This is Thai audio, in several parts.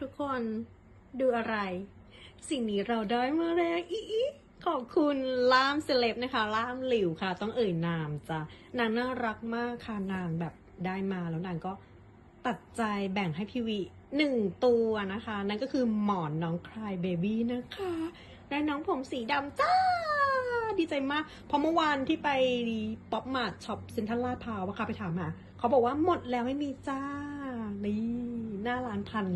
ทุกคนดูอะไร สิ่งนี้เราได้มาแล้วอีอีขอบคุณล่ามเซเลบนะคะ ล่ามหลิวค่ะ ต้องเอ่ยนามจ้ะนางน่ารักมากค่ะนางแบบได้มาแล้วนางก็ตัดใจแบ่งให้พี่วิหนึ่งตัวนะคะ นั่นก็คือหมอนน้องคลายเบบี้นะคะได้น้องผมสีดำจ้า ดีใจมาก เพราะเมื่อวานที่ไปป๊อปมาร์ทช็อปเซ็นทรัลลาดพร้าวะค่ะไปถามหาเขาบอกว่าหมดแล้วไม่มีจ้า นี่ หน้าร้านพัน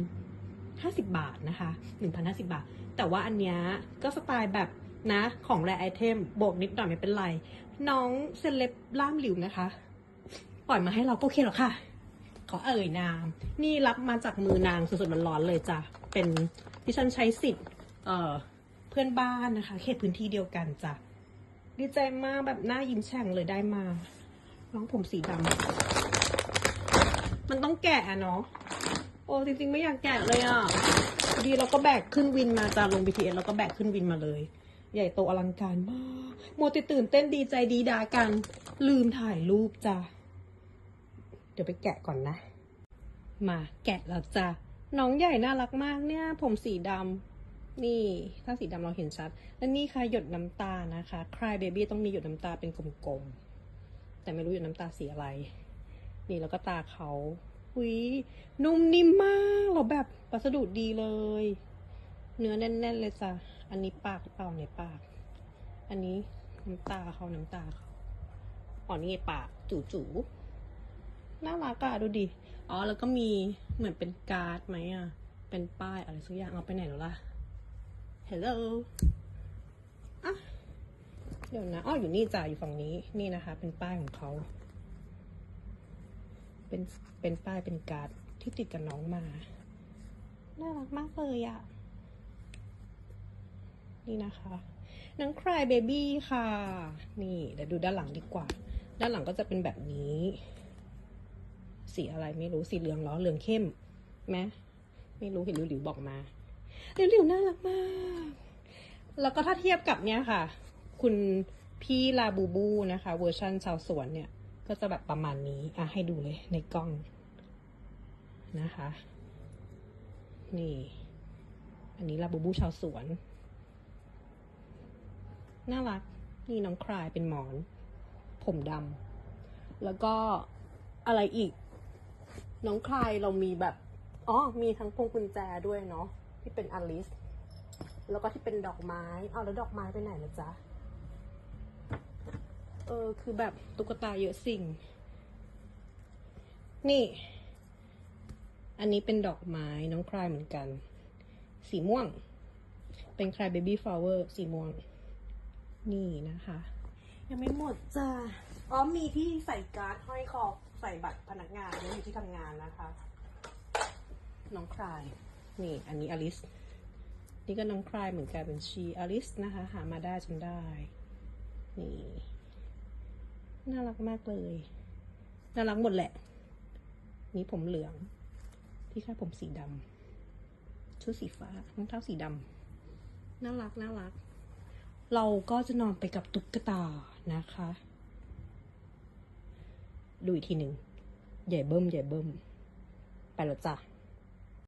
ห้าสิบบาทนะคะหนึ่งพันห้าสิบาท แต่ว่าอันเนี้ยก็สไตล์แบบนะของแรไอเทมโบกนิดหน่อยไม่เป็นไร น้องเซเลบล่ามหลิวนะคะ ปล่อยมาให้เราก็โอเคหรอกค่ะ ขอเอ่ยนาม นี่รับมาจากมือนางสดๆร้อนๆเลยจ้ะ เป็นที่ฉันใช้สิทธิ์เอ่อเพื่อนบ้านนะคะ เขตพื้นที่เดียวกันจ้ะ ดีใจมากแบบหน้ายิ้มแฉ่งเลยได้มาน้องผมสีดำมันต้องแกะอะเนาะ อ้จริงๆไม่อยากแกะเลยอะพอดีเราก็แบกขึ้นวินมาจ้ะลง BTS แล้วก็แบกขึ้นวินมาเลย ใหญ่โตอลังการมากโมติตื่นเต้นดีใจดีดากัน ลืมถ่ายรูปจ้ะเดี๋ยวไปแกะก่อนนะ มาแกะแล้วจ้ะน้องใหญ่น่ารักมากเนี่ย ผมสีดำนี่ถ้าสีดำเราเห็นชัด และนี่ค่ะหยดน้ำตานะคะ Cry Baby ต้องมีหยดน้ำตาเป็นกลมๆแต่ไม่รู้หยดน้ำตาสีอะไร นี่แล้วก็ตาเขา หุยนุ่มนิ่มมากเราแบบวัสดุดีเลย เนื้อแน่น ๆ เลยจ้ะ อันนี้ปากหรือเปล่าในปาก อันนี้น้ำตาเขาน้ำตาเขาอ๋อนี่ไงปากจู่ๆน่ารักอะดูดิ อ๋อแล้วก็มีเหมือนเป็นการ์ดไหมอะเป็นป้ายอะไรสักอย่างเอาไปไหนแล้วล่ะ Hello อะเดี๋ยวนะอ๋ออยู่นี่จ้ะอยู่ฝั่งนี้ นี่นะคะ เป็นป้ายของเขา เป็นเป็นป้ายเป็นการ์ดที่ติดกับน้องมา น่ารักมากเลยอะนี่นะคะน้อง Cry Baby ค่ะ นี่เดี๋ยวดูด้านหลังดีกว่า ด้านหลังก็จะเป็นแบบนี้ สีอะไรไม่รู้สีเหลืองเหรอเหลืองเข้มไหมไม่รู้เห็นหลิวๆบอกมาหลิวๆน่ารักมาก แล้วก็ถ้าเทียบกับเนี้ยค่ะ คุณพี่ลาบูบูนะคะ เวอร์ชันชาวสวนเนี่ย ก็จะแบบประมาณนี้อะให้ดูเลยในกล้องนะคะ นี่ อันนี้ลาบูบูชาวสวน น่ารัก นี่น้องคลายเป็นหมอน ผมดำแล้วก็อะไรอีก น้องคลายเรามีแบบอ๋อมีทั้งพวงกุญแจด้วยเนาะที่เป็นอลิส แล้วก็ที่เป็นดอกไม้ เอาแล้วดอกไม้ไปไหนละจ๊ะ เออ คือแบบตุ๊กตาเยอะสิ่ง นี่ อันนี้เป็นดอกไม้น้องคลายเหมือนกัน สีม่วง เป็นคลายเบบี้ฟลาวเวอร์สีม่วง นี่นะคะ ยังไม่หมดจ้าอ๋อมีที่ใส่การ์ดห้อยคอใส่บัตรพนักงานนี่อยู่ที่ทำงานนะคะ น้องคลาย นี่ อันนี้อลิส นี่ก็น้องคลายเหมือนกันเป็นชีอลิสนะคะ หามาได้จนได้ นี่ น่ารักมากเลย น่ารักหมดแหละ นี่ผมเหลือง ที่ค่าผมสีดำชุดสีฟ้ารองเท้าสีดำน่ารักน่ารัก เราก็จะนอนไปกับตุ๊กตานะคะ ดูอีกทีหนึ่งใหญ่เบิ้มใหญ่เบิ้มไปแล้วจ้ะ